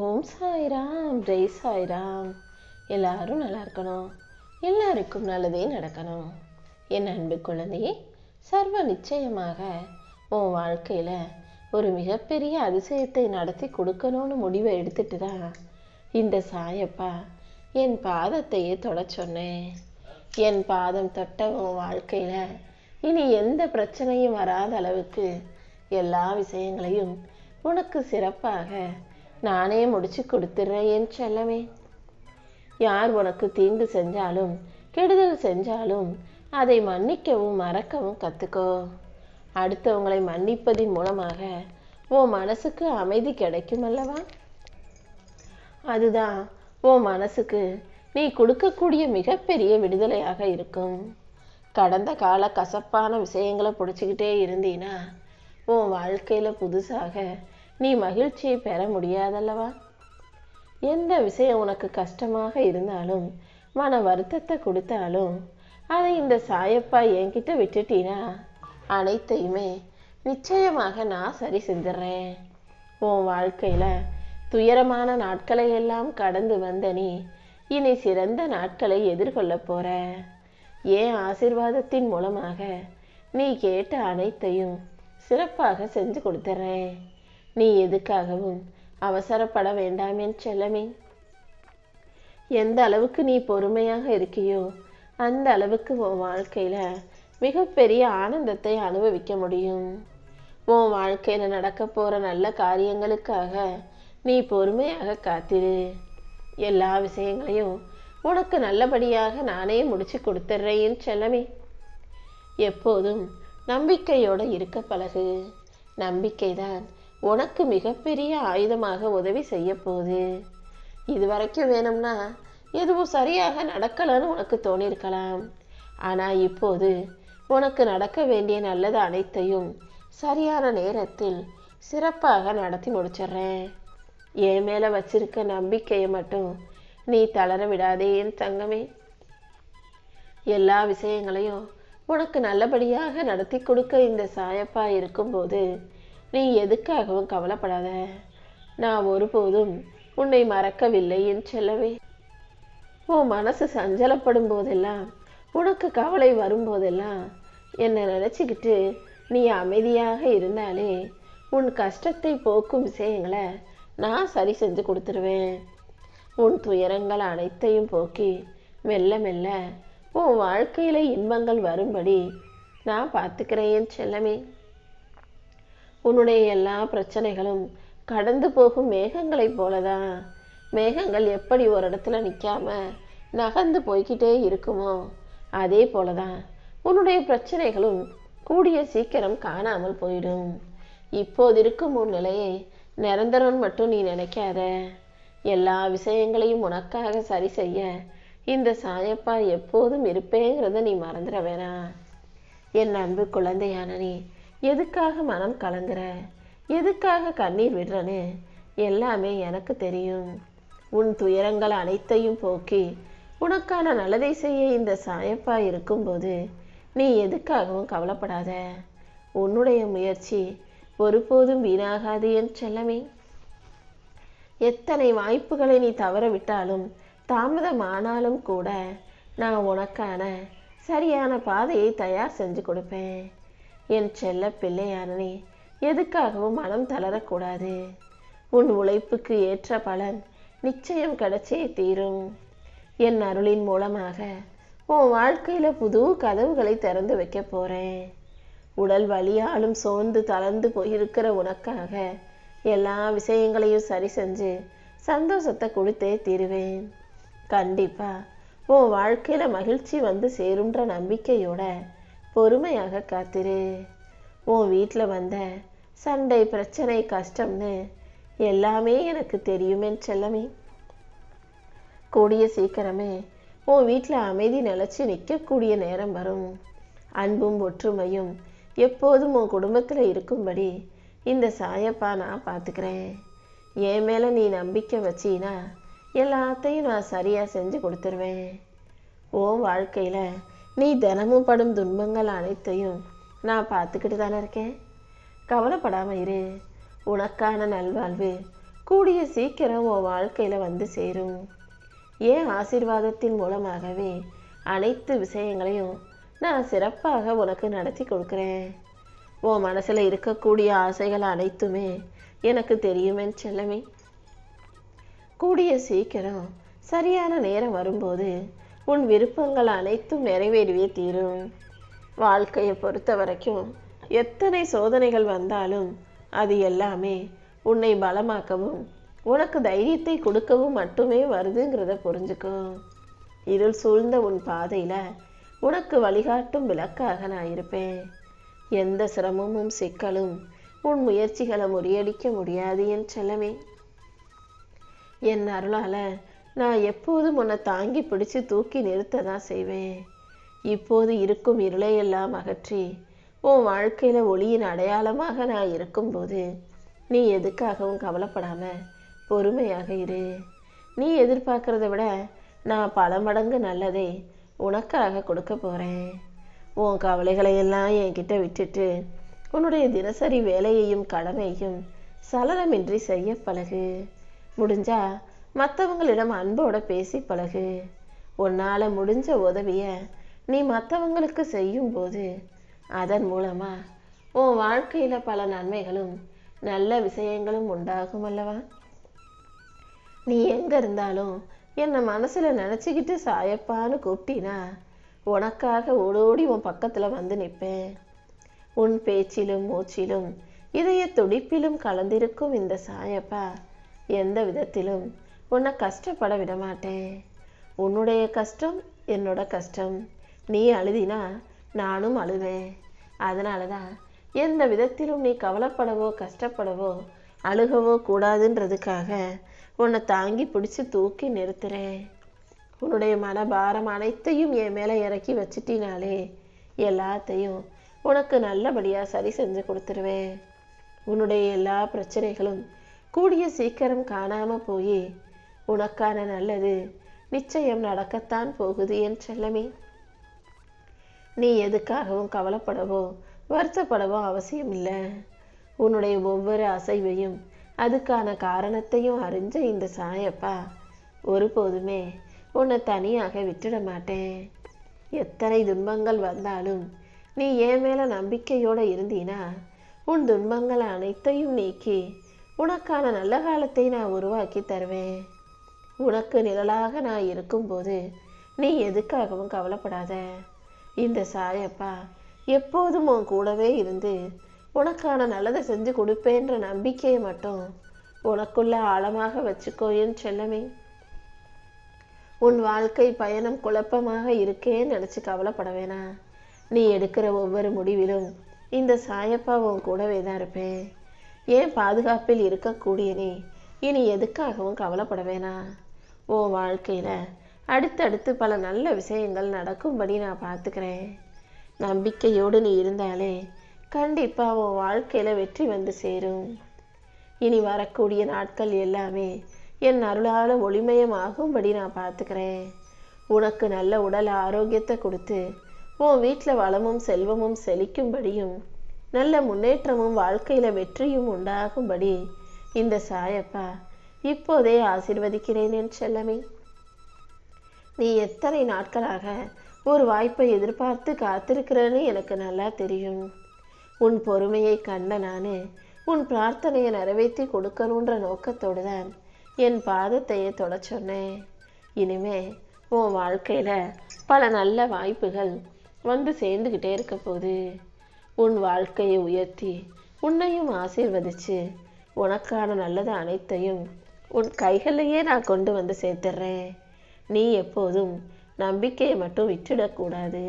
ஓம் சாய்ராம் ஜெய் சாய்ராம். எல்லாரும் நல்லா இருக்கணும். எல்லாருக்கும் நல்லதே நடக்கணும். என் அன்பு குழந்தையே சர்வ நிச்சயமாக உன் வாழ்க்கையில் ஒரு மிகப்பெரிய அதிசயத்தை நடத்தி கொடுக்கணும்னு முடிவை எடுத்துட்டு தான் இந்த சாயப்பா என் பாதத்தையே தொட சொன்னேன். என் பாதம் தொட்ட உன் வாழ்க்கையில் இனி எந்த பிரச்சனையும் வராத அளவுக்கு எல்லா விஷயங்களையும் உனக்கு சிறப்பாக நானே முடிச்சு கொடுத்துட்றேன் என் செல்லமே. யார் உனக்கு தீங்கு செஞ்சாலும் கெடுதல் செஞ்சாலும் அதை மன்னிக்கவும் மறக்கவும் கற்றுக்கோ அடுத்தவங்களை மன்னிப்பதின் மூலமாக உன் மனசுக்கு அமைதி கிடைக்கும் அல்லவா? அதுதான் உன் மனசுக்கு நீ கொடுக்கக்கூடிய மிகப்பெரிய விடுதலையாக இருக்கும். கடந்த கால கசப்பான விஷயங்களை பிடிச்சிக்கிட்டே இருந்தீன்னா உன் வாழ்க்கையில் புதுசாக நீ மகிழ்ச்சியை பெற முடியாதல்லவா? எந்த விஷயம் உனக்கு கஷ்டமாக இருந்தாலும் மன வருத்தத்தை கொடுத்தாலும் அதை இந்த சாயப்பா என்கிட்ட விட்டுட்டீனா அனைத்தையுமே நிச்சயமாக நான் சரி செஞ்சிடறேன். உன் வாழ்க்கையில் துயரமான நாட்களை எல்லாம் கடந்து வந்த நீ இனி சிறந்த நாட்களை எதிர்கொள்ள போற. ஏன் ஆசிர்வாதத்தின் மூலமாக நீ கேட்ட அனைத்தையும் சிறப்பாக செஞ்சு கொடுத்துட்றேன் நீ எதுக்காகவும் அவசரப்பட வேண்டாம் என் செல்லமே. எந்த அளவுக்கு நீ பொறுமையாக இருக்கியோ அந்த அளவுக்கு உன் வாழ்க்கையில மிகப்பெரிய ஆனந்தத்தை அனுபவிக்க முடியும். உன் வாழ்க்கையில நடக்க போற நல்ல காரியங்களுக்காக நீ பொறுமையாக காத்திரு. எல்லா விஷயங்களையும் உனக்கு நல்லபடியாக நானே முடிச்சு கொடுத்துட்றேன் செல்லமே. எப்போதும் நம்பிக்கையோட இருக்க பழகு. நம்பிக்கைதான் உனக்கு மிகப்பெரிய ஆயுதமாக உதவி செய்ய போகுது இது வரைக்கும் வேணும்னா எதுவும் சரியாக நடக்கலைன்னு உனக்கு தோணியிருக்கலாம். ஆனால் இப்போது உனக்கு நடக்க வேண்டிய நல்லது அனைத்தையும் சரியான நேரத்தில் சிறப்பாக நடத்தி முடிச்சிடுறேன். என் மேலே வச்சிருக்க நம்பிக்கையை மட்டும் நீ தளர விடாதே என் தங்கமே. எல்லா விஷயங்களையும் உனக்கு நல்லபடியாக நடத்தி கொடுக்க இந்த சாயப்பா இருக்கும்போது நீ எதுக்காகவும் கவலைப்படாத. நான் ஒருபோதும் உன்னை மறக்கவில்லை என் செல்லவே உன் மனசு சஞ்சலப்படும் போதெல்லாம் உனக்கு கவலை வரும்போதெல்லாம் என்னை நினச்சிக்கிட்டு நீ அமைதியாக இருந்தாலே உன் கஷ்டத்தை போக்கும் விஷயங்களை நான் சரி செஞ்சு கொடுத்துருவேன். உன் துயரங்கள் அனைத்தையும் போக்கி மெல்ல மெல்ல உன் வாழ்க்கையில் இன்பங்கள் வரும்படி நான் பார்த்துக்கிறேன் என் செல்லமே. உன்னுடைய எல்லா பிரச்சனைகளும் கடந்து போகும் மேகங்களைப் போலதான் மேகங்கள் எப்படி ஒரு இடத்துல நிற்காம நகர்ந்து போய்கிட்டே இருக்குமோ அதே போலதான் உன்னுடைய பிரச்சனைகளும் கூடிய சீக்கிரம் காணாமல் போயிடும். இப்போது இருக்கும் உன் நிலையை நிரந்தரம் மட்டும் நீ நினைக்காத. எல்லா விஷயங்களையும் உனக்காக சரி செய்ய இந்த சாயப்பா எப்போதும் இருப்பேங்கிறத நீ மறந்துட வேணாம். என் அன்பு குழந்தையான நீ எதுக்காக மனம் கலங்குற? எதுக்காக கண்ணீர் விடுறன்னு எல்லாமே எனக்கு தெரியும். உன் துயரங்கள் அனைத்தையும் போக்கி உனக்கான நல்லதை செய்ய இந்த சாயப்பா இருக்கும்போது நீ எதுக்காகவும் கவலைப்படாத. உன்னுடைய முயற்சி ஒருபோதும் வீணாகாது என் செல்லமே. எத்தனை வாய்ப்புகளை நீ தவற விட்டாலும் தாமதமானாலும் கூட நான் உனக்கான சரியான பாதையை தயார் செஞ்சு கொடுப்பேன். என் செல்ல பிள்ளையான எதுக்காகவும் மனம் தளரக்கூடாது. உன் உழைப்புக்கு ஏற்ற பலன் நிச்சயம் கிடைச்சே தீரும். என் அருளின் மூலமாக உன் வாழ்க்கையில் புது கதவுகளை திறந்து வைக்க போகிறேன் உடல் வலியாலும் சோர்ந்து தளர்ந்து போயிருக்கிற உனக்காக எல்லா விஷயங்களையும் சரி செஞ்சு சந்தோஷத்தை கொடுத்தே தீருவேன். கண்டிப்பாக உன் வாழ்க்கையில் மகிழ்ச்சி வந்து சேருன்ற நம்பிக்கையோட பொறுமையாக காத்திரு. உன் வீட்டில் வந்த சண்டை பிரச்சனை கஷ்டம்னு எல்லாமே எனக்கு தெரியுமே செல்லமே. கூடிய சீக்கிரமே உன் வீட்டில் அமைதி நிலச்சி நிற்கக்கூடிய நேரம் வரும். அன்பும் ஒற்றுமையும் எப்போதும் உன் குடும்பத்தில் இருக்கும்படி இந்த சாயப்பா நான் பார்த்துக்கிறேன் என் மேலே நீ நம்பிக்கை வச்சினா எல்லாத்தையும் நான் சரியாக செஞ்சு கொடுத்துருவேன். உன் வாழ்க்கையில் நீ தினமும் படும் துன்பங்கள் அனைத்தையும் நான் பார்த்துக்கிட்டு தானே இருக்கேன். கவலைப்படாமல் இரு. உனக்கான நல்வாழ்வு கூடிய சீக்கிரம் உன் வாழ்க்கையில் வந்து சேரும். ஏன் ஆசீர்வாதத்தின் மூலமாகவே அனைத்து விஷயங்களையும் நான் சிறப்பாக உனக்கு நடத்தி கொடுக்குறேன். உன் மனசில் இருக்கக்கூடிய ஆசைகள் அனைத்துமே எனக்கு தெரியுமேன்னு செல்லமே. கூடிய சீக்கிரம் சரியான நேரம் வரும்போது உன் விருப்பங்கள் அனைத்தும் நிறைவேறியே தீரும். வாழ்க்கையை பொறுத்த வரைக்கும் எத்தனை சோதனைகள் வந்தாலும் அது எல்லாமே உன்னை பலமாக்கவும் உனக்கு தைரியத்தை கொடுக்கவும் மட்டுமே வருதுங்கிறத புரிஞ்சுக்கோ. இருள் சூழ்ந்த உன் பாதையில் உனக்கு வழிகாட்டும் விளக்காக நான் இருப்பேன். எந்த சிரமமும் சிக்கலும் உன் முயற்சிகளை முறியடிக்க முடியாது என் செல்லமே. என் அருளால நான் எப்போதும் உன்னை தாங்கி பிடிச்சு தூக்கி நிறுத்த தான் செய்வேன். இப்போது இருக்கும் இருளையெல்லாம் அகற்றி உன் வாழ்க்கையில் ஒளியின் அடையாளமாக நான் இருக்கும்போது நீ எதுக்காகவும் கவலைப்படாமல் பொறுமையாக இரு. நீ எதிர்பார்க்கறத விட நான் பல மடங்கு நல்லதை உனக்காக கொடுக்க போகிறேன் உன் கவலைகளையெல்லாம் என்கிட்ட விட்டுட்டு உன்னுடைய தினசரி வேலையையும் கடமையும் சலனமின்றி செய்ய பழகு. முடிஞ்சா மற்றவங்களிடம் அன்போட பேசி பழகு. உன்னால் முடிஞ்ச உதவியை நீ மற்றவங்களுக்கு செய்யும் போது அதன் மூலமாக உன் வாழ்க்கையில் பல நன்மைகளும் நல்ல விஷயங்களும் உண்டாகும் அல்லவா? நீ எங்கே இருந்தாலும் என்னை மனசில் நினச்சிக்கிட்டு சாயப்பான்னு கூப்பிட்டினா உனக்காக ஓடோடி உன் பக்கத்தில் வந்து நிற்பேன். உன் பேச்சிலும் மூச்சிலும் இதய துடிப்பிலும் கலந்திருக்கும் இந்த சாயப்பா எந்த விதத்திலும் உன்னை கஷ்டப்பட விட மாட்டேன். உன்னுடைய கஷ்டம் என்னோட கஷ்டம். நீ அழுதினா நானும் அழுவேன். அதனால தான் எந்த விதத்திலும் நீ கவலைப்படவோ கஷ்டப்படவோ அழுகவோ கூடாதுன்றதுக்காக உன்னை தாங்கி பிடிச்சி தூக்கி நிறுத்துறேன். உன்னுடைய மனபாரம் அனைத்தையும் என் மேலே இறக்கி வச்சிட்டினாலே எல்லாத்தையும் உனக்கு நல்லபடியாக சரி செஞ்சு கொடுத்துருவேன். உன்னுடைய எல்லா பிரச்சனைகளும் கூடிய சீக்கிரம் காணாமல் போய் உனக்கான நல்லது நிச்சயம் நடக்கத்தான் போகுது என் செல்லமே. நீ எதுக்காகவும் கவலைப்படவோ வருத்தப்படவோ அவசியம் இல்லை உன்னுடைய ஒவ்வொரு அசைவையும் அதுக்கான காரணத்தையும் அறிஞ்ச இந்த சாயப்பா ஒருபோதுமே உன்னை தனியாக விட்டுட மாட்டேன். எத்தனை துன்பங்கள் வந்தாலும் நீ என் மேல நம்பிக்கையோடு இருந்தீனா உன் துன்பங்கள் அனைத்தையும் நீக்கி உனக்கான நல்ல காலத்தை நான் உருவாக்கி தருவேன். உனக்கு நிழலாக நான் இருக்கும்போது நீ எதுக்காகவும் கவலைப்படாத. இந்த சாயப்பா எப்போதும் உன் கூடவே இருந்து உனக்கான நல்லதை செஞ்சு கொடுப்பேன்ற நம்பிக்கையை மட்டும் உனக்குள்ள ஆழமாக வச்சுக்கோ என் செல்லமே. உன் வாழ்க்கை பயணம் குழப்பமாக இருக்கேன்னு நினச்சி கவலைப்பட வேணாம் நீ எடுக்கிற ஒவ்வொரு முடிவிலும் இந்த சாயப்பா உன் கூடவே தான் இருப்பேன். ஏன் பாதுகாப்பில் இருக்கக்கூடிய நீ இனி எதுக்காகவும் கவலைப்பட வேணாம் உன் வாழ்க்கையில் அடுத்தடுத்து பல நல்ல விஷயங்கள் நடக்கும்படி நான் பார்த்துக்கிறேன். நம்பிக்கையோடு நீ இருந்தாலே கண்டிப்பாக உன் வாழ்க்கையில் வெற்றி வந்து சேரும். இனி வரக்கூடிய நாட்கள் எல்லாமே என் அருளால் ஒளிமயமாகும்படி நான் பார்த்துக்கிறேன். உனக்கு நல்ல உடல் ஆரோக்கியத்தை கொடுத்து உன் வீட்டில் வளமும் செல்வமும் செழிக்கும்படியும் நல்ல முன்னேற்றமும் வாழ்க்கையில் வெற்றியும் உண்டாகும்படி இந்த சாயப்பா இப்போதே ஆசிர்வதிக்கிறேன் என் செல்லமே. நீ எத்தனை நாட்களாக ஒரு வாய்ப்பை எதிர்பார்த்து காத்திருக்கிறேன்னு எனக்கு நல்லா தெரியும். உன் பொறுமையை கண்ட நான் உன் பிரார்த்தனையை நிறைவேற்றி கொடுக்கணுன்ற நோக்கத்தோடு தான் என் பாதத்தையே தொட சொன்னேன். இனிமே உன் வாழ்க்கையில் பல நல்ல வாய்ப்புகள் வந்து சேர்ந்துக்கிட்டே இருக்க போகுது. உன் வாழ்க்கையை உயர்த்தி உன்னையும் ஆசீர்வதிச்சு உனக்கான நல்லது அனைத்தையும் உன் கைகளையே நான் கொண்டு வந்து சேர்த்துறேன். நீ எப்போதும் நம்பிக்கையை மட்டும் விட்டுடக்கூடாது.